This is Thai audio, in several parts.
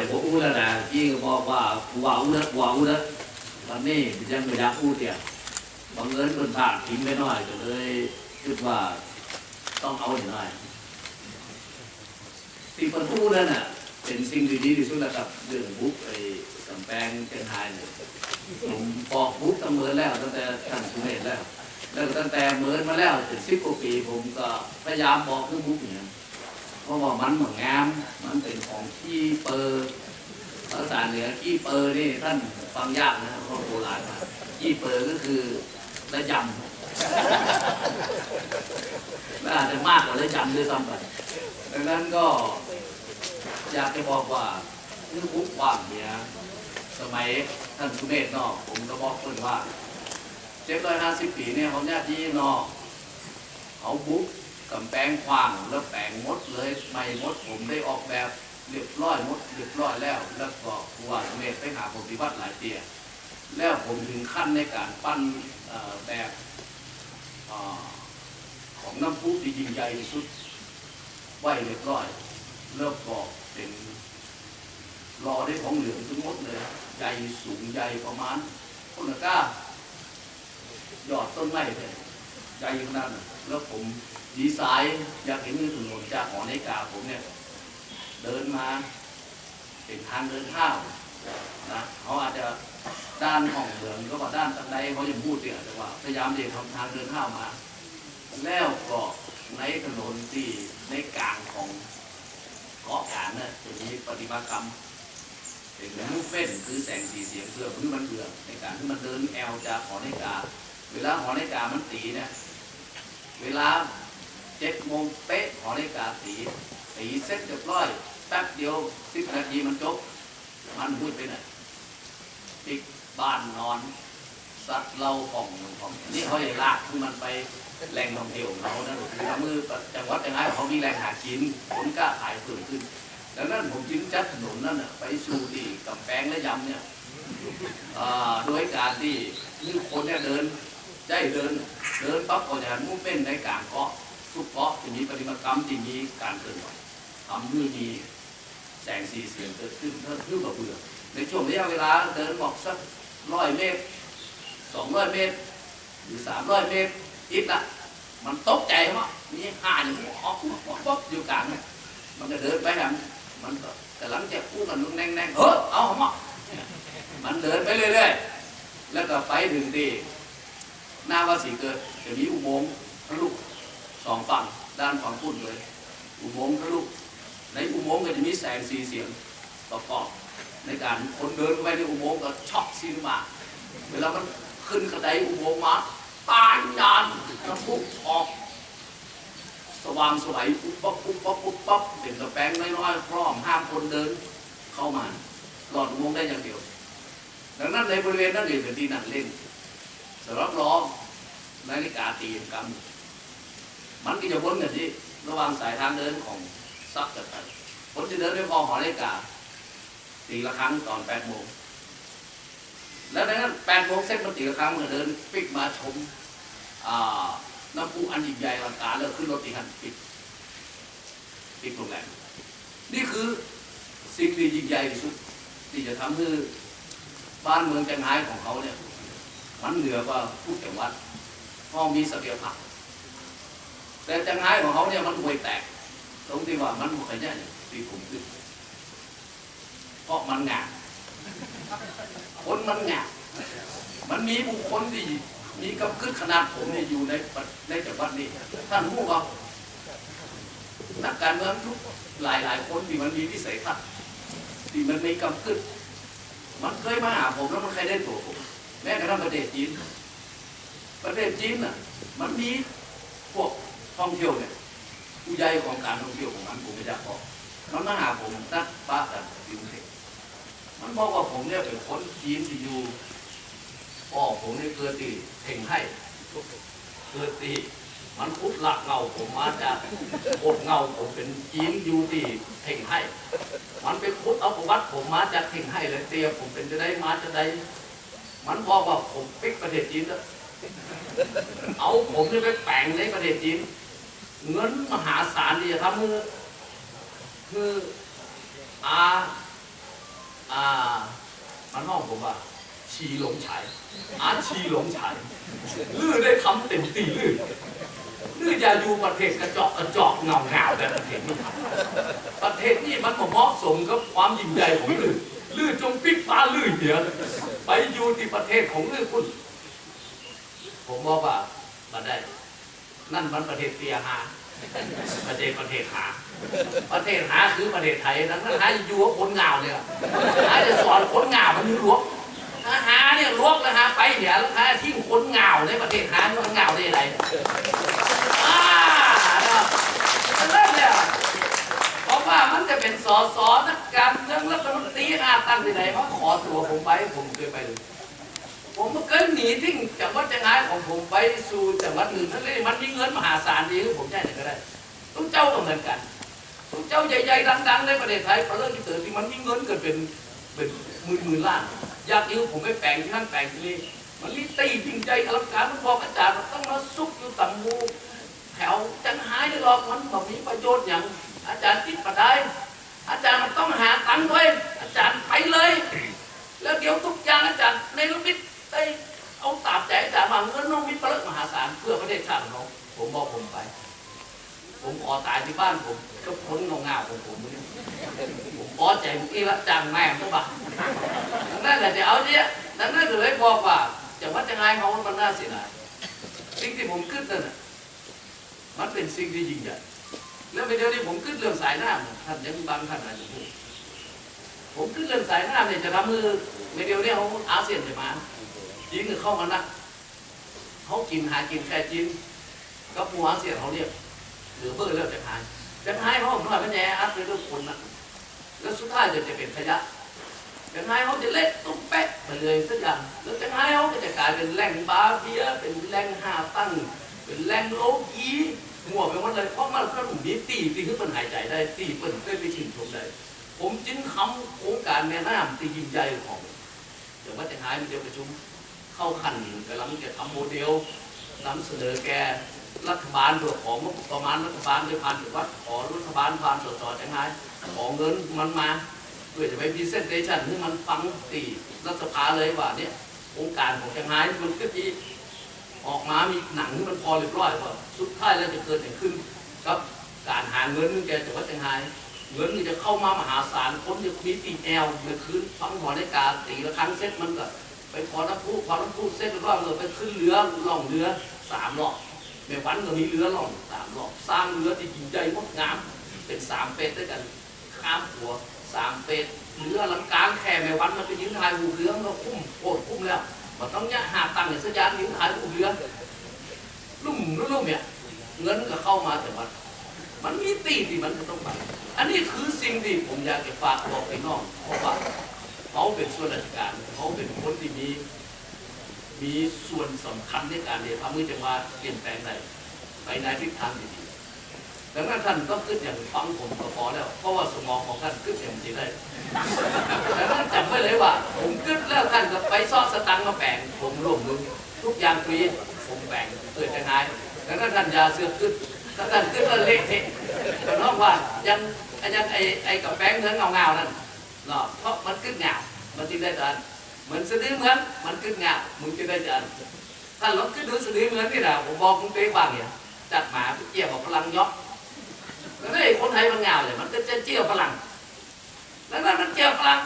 แต่ผมอู้แล้วนะยี่ก็บอกว่าว่าอู้นะว่าอู้นะวันนี้ยังไม่อยากอู้เดียบังเอิญคนผ่านทิ้งไปหน่อยก็เลยคิดว่าต้องเอาหน่อยที่คนอู้นั่นน่ะเป็นสิ่งดีๆที่สุดแล้วครับเรื่องบุ๊กไอ้กำแพงเป็นไฮเนี่ยผมบอกบุ๊กตั้งเมินแล้วตั้งแต่ท่านสุเมธแล้วแล้วตั้งแต่เมินมาแล้วถึงสิบกว่าปีผมก็พยายามบอกเรื่องบุ๊กเนี่ย เพราะว่ามันเหมือนงาม มันเป็นของขี้เปอร์ภาษาเหนือขี้เปอร์นี่ท่านฟังยากนะเพราะโบราณมาขี้เปอร์ก็คือระยำและอาจจะมากกว่าระยำด้วยซ้ำไปดังนั้นก็อยากจะบอกว่าเรื่องบุ๊กว่างเนี่ยสมัยท่านสุเมธนอกผมก็บอกเพื่อนว่าเจ็ดร้อยห้าสิบปีเนี่ยเขาญาตินอกเขาบุ๊ก กำแพงขวางแล้วแปลงมดเลยไม่มดผมได้ออกแบบเรียบร้อยมดเรียบร้อยแล้ว แล้วก็ผู้ว่าสุเมธไปหาผมที่วัดหลายเตียแล้วผมถึงขั้นในการปั้นแบบอของน้ำพุที่ยิ่งใหญ่สุดไหวเรียบร้อยแล้วก็เป็นรอได้ของเหลืองทั้งหมดเลยใหญ่สูงใหญ่ประมาณคนละก้ายอดต้นไม้เลยใหญ่ขนาดนั้นแล้วผม ดีไซน์อยากเห็นถนนจากหอนาฬิกาผมเนี่ย เดินมาเป็นทางเดินเท้านะเขาอาจจะด้านห้องเหลืองก็ว่าด้านตันใดเขายังพูดเนี่ยแต่ว่าพยายามเด็กทำทางเดินเท้ามา แล้วก็ในถนนที่ในกลางของเกาะกลางเนี่ยจะมีปฏิมากรรมเป็นมูฟเฟนคือแสงสีเสียงเพื่อพื้นมันเบื่อในการที่มันเดินแอลจากหอนาฬิกา เวลาหอนาฬิกามันตีเนี่ยเวลา เจ็ดโมงเป๊ะหอนาฬิกาตีตีเสร็จเรียบร้อยแป๊บเดียวสิบนาทีมันจบ มันพูดไปไหนปิดบ้านนอน สัตว์เราของของนี่เขาเลยลากคือมันไปแหล่งท่องเที่ยวของเขานะคือมือจังหวัดจังไงเขามีแหล่งหากินคนกล้าขายเพิ่มขึ้นดังนั้นผมจึงจัดถนนนั่นน่ะไปสู่ที่กำแพงและยำเนี่ยโดยการที่นี่คนเนี่ยเดินได้เดิน เดินปั๊บก็จะมุ่งเป็นในกลางเกาะ ทุกเกาะจะมีปฏิมากรรมที่มีการเคลื่อนไหวทำให้มีแสงสีเสียงเกิดขึ้นเพื่อเพื่อเบื่อในช่วงระยะเวลาเดินบอกสักร้อยเมตรสองร้อยเมตร หรือสามร้อยเมตรอิดละมันตกใจมั้งมีห่าอย่างนี้ออกป๊อกอยู่กลางเนี่ยมันก็เดินไปทางมันแต่หลังจากพูดกันแน่งแน่งๆเฮ้ยเอาหมอมันเดินไปเรื่อยๆแล้วก็ไปถึงที่หน้าวัดศรีเกิดจะมีอุโมงค์ทะลุ สองฝั่งด้านฝั่งพุ่นเลย อุโมงค์ทะลุในอุโมงค์ก็จะมีแสงสีเสียงประกอบในการคนเดินไปในอุโมงค์ก็ช็อกซีนมาเวลามันขึ้นกระไดอุโมงค์มาตายนานน้ำพุออก สว่างสวยปุ๊บปั๊บปุ๊บปั๊บปุ๊บปั๊บเป็นกระแปงน้อยๆพร้อมห้ามคนเดินเข้ามาหลอดอุโมงค์ได้อย่างเดียว ดังนั้นในบริเวณนั้นเองเป็นที่นั่งเล่นสำหรับล้อนาฬิกาตีกันมั มันก็จะวนกันที่ระหว่างสายทางเดินของซักกับกันคนจะเดินด้วยคอหอนาฬิกาตีละครั้งตอนแปดโมงแล้วดังนั้นแปดโมงเสร็จมันตีละครั้งมันเดินปิกมาชมอ่าน้ำพุอันยิ่งใหญ่ลังกาแล้วขึ้นรถตีหันปิดปิดโรงแรมนี่คือสิ่งที่ยิ่งใหญ่ที่สุด ที่จะทำให้บ้านเมืองจังไห้ของเขาเนี่ย มันเหนือกว่าผู้จังหวัดเพราะมีศักยภาพ แต่จังไห้ของเขาเนี่ยมันห่วยแตก ตรงที่ว่ามันบุคคลเนี่ยตีผมขึ้นเพราะมันงาคนมันหยามันมีบุคคลที่มีกำกึดขนาดผมเนี่ยอยู่ในในจังหวัดนี้ท่านรู้ว่านักการเมืองทุกหลายหลายคนที่มันมีวิสัยทัศน์ที่มันมีกำกึดมันเคยมาหาผมแล้วมันเคยได้ตัวผมแม้กระทั่งประเทศจีนประเทศจีนน่ะ มันมี ท่องเที่ยวเนี่ยผู้ใหญ่ของการท่องเที่ยวของมันผมไม่ได้บอกมันมาหาผมนัดป้ากันที่กรุงเทพมันบอกว่าผมเนี่ยเป็นคนจีนที่อยู่พ่อผมเนี่ยเกิดตีเพ่งให้เกิดตีมันพุดหลักเงาผมมาจากโคดเงาผมเป็นจีนอยู่ที่เพ่งให้มันเป็นพุดเอาประวัติผมมาจากเพ่งให้เลยเตียผมเป็นจะได้มาจะได้มันบอกว่าผมปิกประเทศจีนแล้วเอาผมเนี่ยไปแปลงในประเทศจีน เงินมหาศาลที่จะทำคือคืออาอ่ามันห้องผมว่าชีหลงฉายอาชีหลงฉายลื่อได้ทำเต็มตีลื่อลื่ออย่าอยู่ประเทศกระจอกกระจอกเงาเงาแต่ประเทศนี้ประเทศนี้มันเหมาะสมกับความยิ่งใหญ่ของลื่อลื่อจงปิดฟ้าลื่อเดียไปอยู่ที่ประเทศของลื่อคุณผมบอกว่ามาได้ นั่นมันประเทศเตียหา ประเทศประเทศหา ประเทศหาคือประเทศไทยนั้นหาอยู่กับคนเหงาเนี่ยหาจะสอนคนเหงามันลวกถ้าหาเนี่ยลวกแล้วหาไปเนี่ยหาทิ้งคนเหงาในประเทศหามันเหงาได้ไรอ่านะครับเริ่มแล้วเพราะว่ามันจะเป็นสอสอนักการเมืองรัฐมนตรีอาตั้งที่ไหนมาขอตัวผมไปผมเคยไปเลย ผมก็หนีทิ้งจากวัดจังไงของผมไปสู่จังหวัดอื่นทั้งนี้มันมีเงินมหาศาลดีผมใช่ไหนก็ได้ทุกเจ้าก็เหมือนกันทุกเจ้าใหญ่ๆดังๆในประเทศไทยพอเลิกที่เติร์ที่มันมีเงินเกิดเป็นเป็นหมื่นหมื่นล้านอยากยิ้วผมไปแปลงที่นั่นแปลงที่นี่มันรีตีจริงใจอลังการมันบอกอาจารย์ต้องมาซุกอยู่ต่ำมูแถวจังหายได้หรอกมันแบบมีประโยชน์อย่างอาจารย์ติดประได้อาจารย์มันต้องหาตังค์ด้วยอาจารย์ไปเลย แล้วเดี๋ยวทุกอย่างอาจารย์ในลูกนิด ได้เอาตาบใจอาจารย์มาเงินน้องมิตรเลิกมหาศาลเพื่อประเทศชาติของเราผมบอกผมไป ผมขอตายที่บ้านผมก็พ้นเงางาของผมเนี่ยผมขอใจเมื่อกี้ละจังแม่ก็บ้าดังนั้นแหละจะเอาเนี่ยดังนั้นก็เลยบอกว่าจะว่าจะไงเขามันน่าเสียดายสิ่งที่ผมขึ้นนั่นน่ะมันเป็นสิ่งที่ยิ่งใหญ่แล้วไปเดี๋ยวนี้ผมขึ้นเรื่องสายหน้าท่านยังบางท่านอาจจะพูดผมขึ้นเรื่องสายหน้ำเนี่ยจะทำมือไม่เดียวนี่เขาอาเซียนจะมา จีนก็เข้ามานะเขากินหากินแค่จีนก็ปูอาเซียเขาเรียกหรือเบอร์เรียกจะหายจะหายเขาหน่อยมันแย่อัดไปด้วยคนนะแล้วสุดท้ายจะจะเป็นขยะจะหายเขาจะเล็กตุ้มเป๊ะไปเลยสักอย่างแล้วจะหายเขาก็จะกลายเป็นแหล่งบาเบียเป็นแหล่งหาตั้ง เป็นแหล่งโลกีหัวไปหมดเลยเพราะมันก็มีตีตีขึ้นมันหายใจได้ตีเปิดได้ไปชิมชมได้ผมจึงทำโครงการแม่น้ำที่ยิ่งใหญ่ของเดี๋ยวว่าจะหายมันเดี๋ยวประชุม เข้าขันกำลังจะทำโมเดลนำเสนอแกรัฐบาลตัวของงบประมาณรัฐบาลโดยผ่านว่าขอรัฐบาลผ่านสสจังไงขอเงินมันมาเพื่อจะไปพรีเซนเตชันให้มันฟังตีรัฐสภาเลยว่าเนี่ยโครงการของจังไงมันก็ที่ออกมามีหนังที่มันพอเรียบร้อยว่าสุดท้ายแล้วจะเกิดอะไรขึ้นกับการหาเงินแกจะว่าจังไงเงินนี่จะเข้ามามหาศาลคนจะมีตีแอลในคืนฟังหอในกาตีละครั้งเซ็ตมันก็ ไปขอน้ำพุขอน้ำพุเซ็ตแล้วก็เลยไปขึ้นเรือล่องเรือสามรอบแม่วันก็มีเรือล่องสามรอบสร้างเรือที่ยิ่งใหญ่งดงาม เป็นสามเป็ดด้วยกันข้ามหัวสามเป็ดเรือลังกลางแค่แม่วันมันไปยืนถ่ายหูเรือมันก็คุ้มโคตรคุ้มแล้วมันต้องเนี่ยหาตังค์เนี่ยสัญญาณยืนถ่ายหูเรือลุ่มลุ่มเนี่ยเงินก็เข้ามาแต่ว่ามันมีตีที่มันจะต้องไป อันนี้คือสิ่งที่ผมอยากจะฝากบอกไปน้องเพราะว่า เขาเป็นส่วนราชการเขาเป็นคนที่มีมีส่วนสำคัญในการที่ทำให้จังหวัดเปลี่ยนแปลงได้ไปในทิศทางที่ดีดังนั้นท่านต้องขึ้นอย่างฟังผมก็พอแล้ว เพราะว่าสมองของท่านขึ้นอย่างที่ได้ดังนั้นจำไว้เลยว่า ผมขึ้นแล้วท่านก็ไปซ่อสตังค์มาแบ่งผมร่วมมือทุกอย่างฟรีผมแบ่งเกิดจะไงดังนั้นท่านยาเสือขึ้นถ้าท่านขึ้นแล้วเละเทะแต่นอกว่ายังยังไอไอกับแป้งเนื้อเงเงาๆนั่น เนาะเพราะมันขึ้นเงามันจึงได้จานเหมือนสะดือเหมือนมันขึ้นเงามึงจึงได้จานถ้าลองขึ้นดูสะดือเหมือนนี่นะผมบอกคุณเป๊บางเนี่ยจัดหมาเกี่ยวกับพลังยกแล้วไอ้คนไทยมันเงาเลยมันก็จะเจียวพลังแล้วนั้นมันเจียวพลัง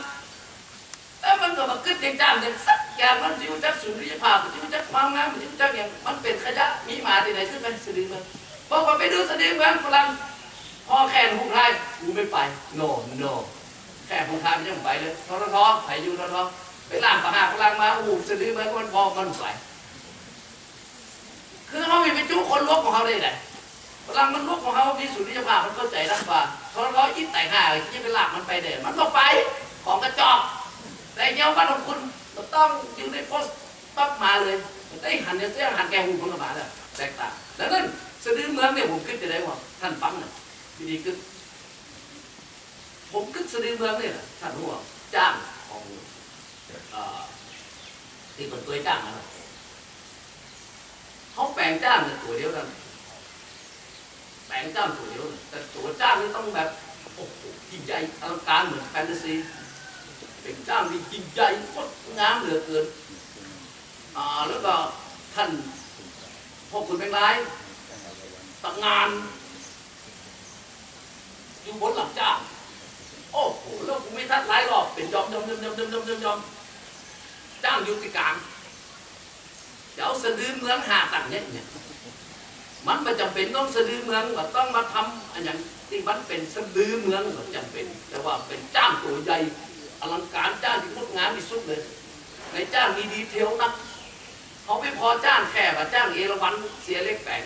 แล้วมันก็มาขึ้นอย่างจ้างอย่างสักอย่างมันอยู่จักสุริยภาพมันอยู่จักความงามมันอยู่จักอย่างมันเป็นขยะมีหมาที่ไหนขึ้นไปสะดือเหมือนบอกว่าไปดูแสดงเหมือนฝรั่งพอแข่งหุกไทยกูไม่ไปโน แข่งหุกไทยไม่ต้องไปเลยทรทไปอยู่ทรทไปล่างประหารฝรั่งมาหูแสดงเหมือนมันพอมันไปคือเขาไม่ไปจู้คนลวกของเขาได้ไงฝรั่งมันลวกของเขามีสุริยภาพมันเข้าใจรักว่าทรทอินแต่งหาที่ไปลากมันไปเด้มันก็ไปของกระจอกแต่เงี้ยบ้านของคุณมันต้องอยู่ในโพสต์ปั๊บมาเลยได้หันเนี่ยเสียหันแกหูคนละบาทเลยแตกต่างดังนั้นสะดือเมืองเนี่ยผมคิดจะได้ว่าท่านฟังนะวิธีคิด ผมคิดสะดือเมืองเนี่ยนะท่านรู้ว่าจ้างของอ่อที่คนตัวจ้างนะเขาแปลงจ้างเนี่ยตัวเดียวกันแปลงจ้างตัวเดียวแต่ตัวจ้างนี่ต้องแบบโอ้โหยิ่งใหญ่อลังการเหมือนแฟนตาซีเป็นจ้างที่ยิ่งใหญ่งดงามเหลือเกินอ่าแล้วก็ท่านพ่อคุณเป็นไรตั้งงานอยู่บนหลังจ้าง โอ้โหแล้วกูไม่ทัดหลายรอบเป็นยอมยอมยอมยอมยอมยอมยอมยอมจ้างยู่ที่กางเดี๋ยวสะดือเมืองหาต่างเนี่ยเนี่ยมันไม่จำเป็นต้องสะดือเมืองว่าต้องมาทำอันอย่างที่มันเป็นสะดือเมืองมันจำเป็น แต่ว่าเป็นจ้างตัวใหญ่อลังการจ้างที่งดงามที่สุดเลยในจ้างมีดีเทลนักเขาไม่พอจ้างแค่ว่าจ้างเอราวันเสียเล็กแปง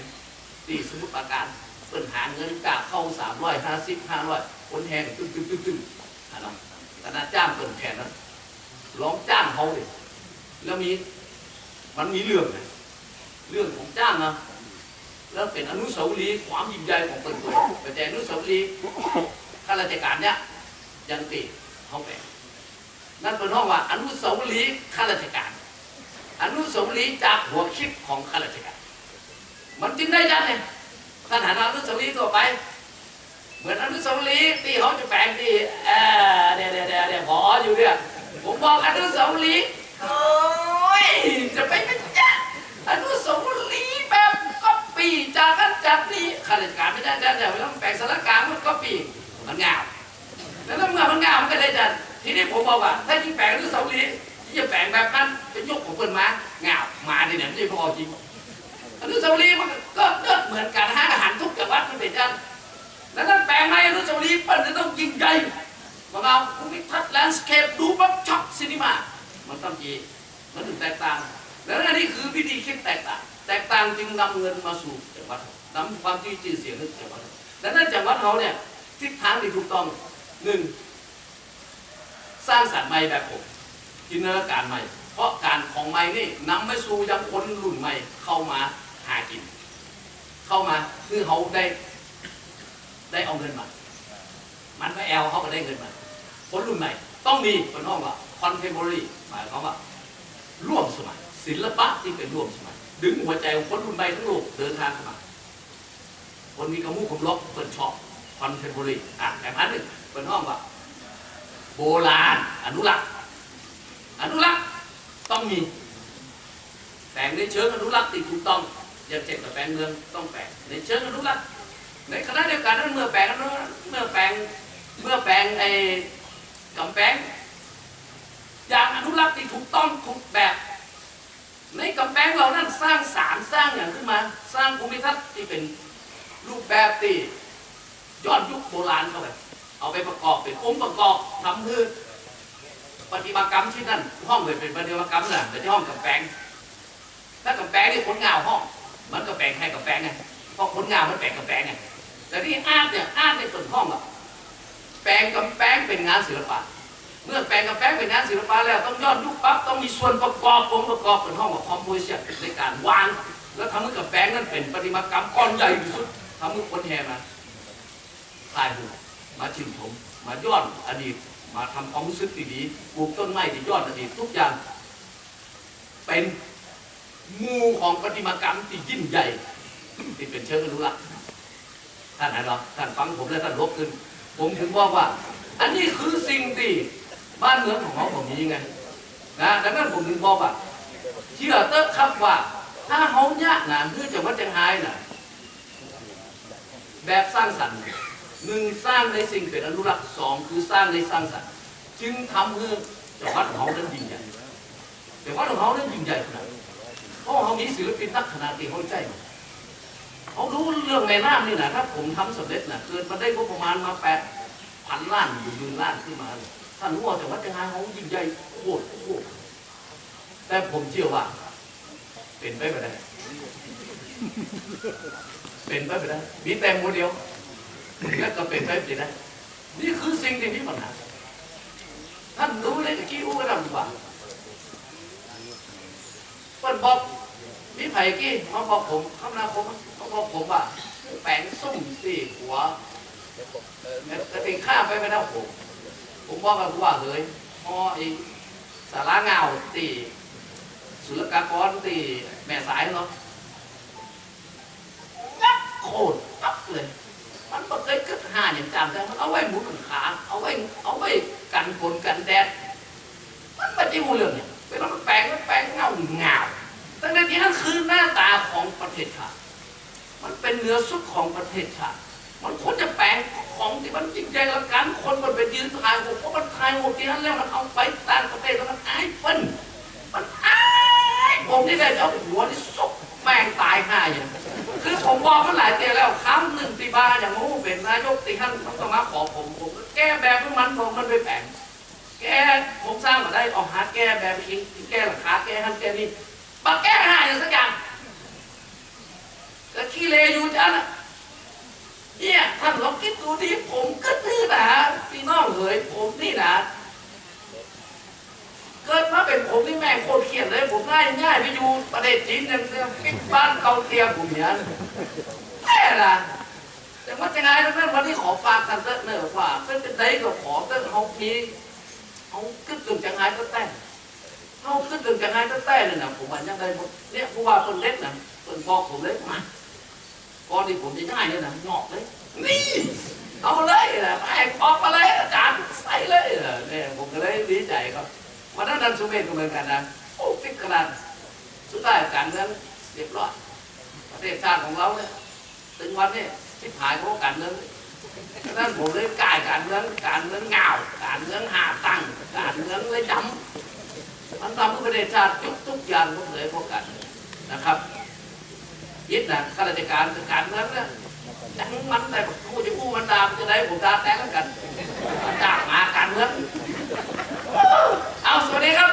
ดีสมุทรปราการเปิดหาเงินกากเข้าสามร้อยห้าสิบห้าร้อย คนแทงตึ้งตึ้งตึ้งตึ้งอันนั้นขนาดจ้างเปิดแทนนั้นลองจ้างเขาเลยแล้วมีมันมีเรื่องนะเรื่องของจ้างนะแล้วเป็นอนุสาวรีย์ความยิ่งใหญ่ของเปิดตัวแต่อนุสาวรีย์ข้าราชการเนี่ยยังติเขาแปลนั่นเป็นห้องว่าอนุสาวรีย์ข้าราชการ อนุสาวรีย์จากหัวคิดของข้าราชการ มันจึงได้ยันเนี่ยท่านหันมาอนุสาวรีย์ตัวไป เหมือนอนุสาวรีย์ที่เขาจะแปลงที่เออเดี๋ยเดี๋ยเดี๋ยเดี๋ยพออยู่เนี่ยผมบอกอนุสาวรีย์โอ้ยจะไปเป็นจ้าอนุสาวรีย์แบบก็ปีจากกันจากนี้ข้าราชการไม่ได้จ้าแต่ไม่ต้องแปลงสารกลางมันก็ปีมันงามแล้วเมื่อมันงามมันก็ได้จันทีนี้ผมบอกว่าถ้ายิ่งแปลงอนุสาวรีย์ที่จะแปลงแบบนั้นเป็นยกของเปินมางามมาในเนี่ยไม่ใช่พอจริงอนุสาวรีย์มัน งให้อนุสาวรีย์มันจะต้องยิ่งใหญ่มาเอาภูมิทัศน์แลนด์สเคปดูปั๊บช็อกซีนีมา มันต้องยีมันถึงแตกต่าง แล้วอันนี้คือวิธีคิดแตกต่าง แตกต่างจึงนำเงินมาสู่จังหวัดนำความที่ชื่อเสียงในจังหวัดดังนั้นจังหวัดเขาเนี่ยทิศทางที่ถูกต้องหนึ่งสร้างสรรค์ใหม่แบบผมจินตนาการใหม่ เพราะการของใหม่นี่นำไปสู่ยังคนรุ่นใหม่เข้ามาหากิน เข้ามาคือเขาได้ ได้เอาเงินมา มันก็แอลเขาก็ได้เงินมา คนรุ่นใหม่ต้องมีคนน้องว่า contemporary หมายความว่า ร่วมสมัย ศิลปะที่เป็นร่วมสมัย ดึงหัวใจของคนรุ่นใหม่ทั้งโลกเดินทางเข้ามา คนมีกระมู้กระล็อกเปิดชอบ contemporary อะแบบอันหนึ่งเป็นห้องว่า โบราณอนุรักษ์อนุรักษ์ต้องมี แต่งในเชิงอนุรักษ์ที่ถูกต้องอย่างเช่นกับแปลงเมืองต้องแปลงในเชิงอนุรักษ์ ในขณะเดียวกันนั้นเมื่อแปลงนั้นเมื่อแปลงเมื่อแปลงไอ้กำแพงอย่างอนุรักษ์ที่ถูกต้องถูกแบบ ในกำแพงเรานั้นสร้างสารสร้างอย่างขึ้นมา สร้างภูมิทัศน์ที่เป็นรูปแบบที่ย้อนยุคโบราณเข้าไปเอาไปประกอบเป็นองค์ประกอบทำคือปฏิมากรรมที่นั่น ห้องเลยเป็นปฏิมากรรมน่ะเป็นที่ห้องกำแพงถ้ากำแพงนี่ขนงาห้อง มันก็แปลงให้กำแพงไงเพราะขนงามันแปลงกำแพงไง แต่ที่อาร์ตเนี่ยอาร์ตในต้นห้องอะแปลงกำแพงเป็นงานศิลปะ เมื่อแปลงกำแพงเป็นงานศิลปะแล้วต้องย้อนยุคปั๊บต้องมีส่วนประกอบองค์ประกอบเป็นห้องของคอมโพสิชันในการวาง แล้วทำให้กำแพงนั้นเป็นประติมากรรมก้อนใหญ่ที่สุดทำให้คนแห่มาถ่ายรูปมาชื่นชมมาย้อนอดีตมาทำความรู้สึกดีๆปลูกต้นไม้ที่ยอนอดีตทุกอย่าง เป็นมูของประติมากรรมที่ยิ่งใหญ่ ที่เป็นเชิงอนุรักษ์ ท่านไหนหรอท่านฟังผมและท่านลบขึ้น ผมถึงบอกว่า อันนี้คือสิ่งที่บ้านเมืองของเขาผมมีไงนะดังนั้นผมถึงบอกว่าเชื่อเตอะครับว่า ถ้าเขาเนี่ยนะคือจังหวัดเชียงรายนะแบบสร้างสรรค์หนึ่งสร้างในสิ่งเป็นอนุรักษ์สองคือสร้างในสร้างสรรค์จึงทำให้จังหวัดของเขานั้นยิ่งใหญ่จังหวัดของเขานั้นยิ่งใหญ่ขนาดเพราะเขามีศิลปินนักขนาดที่เขาใจมัน เขารู้เรื่องแม่น้ำนี่นะถ้าผมทำสำเร็จนะเกิดมาได้งบประมาณมาแปดพันล้านอยู่ยืนล้านขึ้นมาท่านรู้ว่าจังหวัดเชียงายเขายิ่งใหญ่โคตรโคตรแต่ผมเชื่อว่า เป็นไปไม่ได้เป็นไปไม่ได้มีแต่โมเดลแล้วก็เป็นไปไม่ได้นี่คือสิ่งที่มีปัญหาท่านรู้เลยตะกี้อู้ก็ทำว่าเปิ้นบอกมีไผ่กี้เขาบอกผมคำนาผม พวกผมอะแฝงซุ่มตีหัวจะติดข้าไปไม่ได้ผมผมบอกกันว่าเลยพ่อเองสาระเงาตีสุลกากรตีแม่สายเนาะนักโคตรปั๊บเลย มันปก็เคยก็ห่าอย่างจำได้มันเอาไว้หมุนขา เอาไว้เอาไว้กันฝนกันแดดมันไม่ใช่มูเรื่องเนี่ยเวลามันแปลงมันแปลงเงาเงาดังนั้นี่นั่นคือหน้าตาของประเทศชาติ มันเป็นเนื้อสุดของประเทศชาติมันควรจะแปลงของที่มันจริงใจละกันคนมันไปยืนถ่ายผมเพราะมันถ่ายผมที่นั้นแล้วมันเอาไปต่างประเทศแล้วมันอายเปิ้นมันอายผมที่ได้เอาหัวที่ซกแม่งตายห่าอย่างคือผมบอกมันหลายเตียแล้วครั้งหนึ่งตีบ้าอย่างโอ้เป็นนายกตีท่านต้องมาขอผมผมก็แก้แบบให้มันผมมันไปแปลงแก้ผมสร้างมาได้ออกหาแก้แบบอีแก้หลังคาแก้หันแก้นี่มาแก้หาอย่างสักอย่าง ก็ขี้เลอยู่จ้าน่ะเนี่ยท่านลองคิดดูดิผมก็นี่นะพี่น้องเอ๋ยผมนี่นะเกิดมาเป็นผมนี่แม่โคตรเครียดเลย ผมง่ายง่ายไปอยู่ประเทศจีนเนี่ยปิดบ้านเกาเทียมผมเนี่ยแค่ละแต่ว่าจะไงแล้วนั่นวันนี้ขอฝากกันเถอะเนอะว่าเป็นเป็นไดก็ขอเถอะเขามีเขาขึ้นตึงจังไงก็แต่เขาขึ้นตึงจังไงก็แต่เลยนะผมว่ายังไงผมเนี่ยผู้ว่าคนเล็กนะคนบอกผมเล็กมา ก่อนที่ผมจะง่ายเนี่ยนะงอกเลย นี่ เอาเลยนะไอ้ออกมาเลยอาจารย์ใส่เลยนะเนี่ยผมก็เลยดีใจครับวันนั้นนันสุเมธก็เหมือนกันนะโอ้ฟิกขนาดสุดท้ายการเงินเรียบร้อยประเทศชาติของเราเนี่ยถึงวันนี้ที่ผายเพราะการเงินนั้นผมเลยกายการเมืองการเมืองเงาการเมืองหาตังการเมืองเลยจำมันทำให้ประเทศชาติทุกทุกอย่างก็เลยพวกกันนะครับ ยึดนะข้าราชการการเมืองเนี่ยจังมันแต่ผู้จะผู้มันดามจะได้ผมดาแต่แล้วกันจ้างมาการเมืองเอาสวัสดีครับ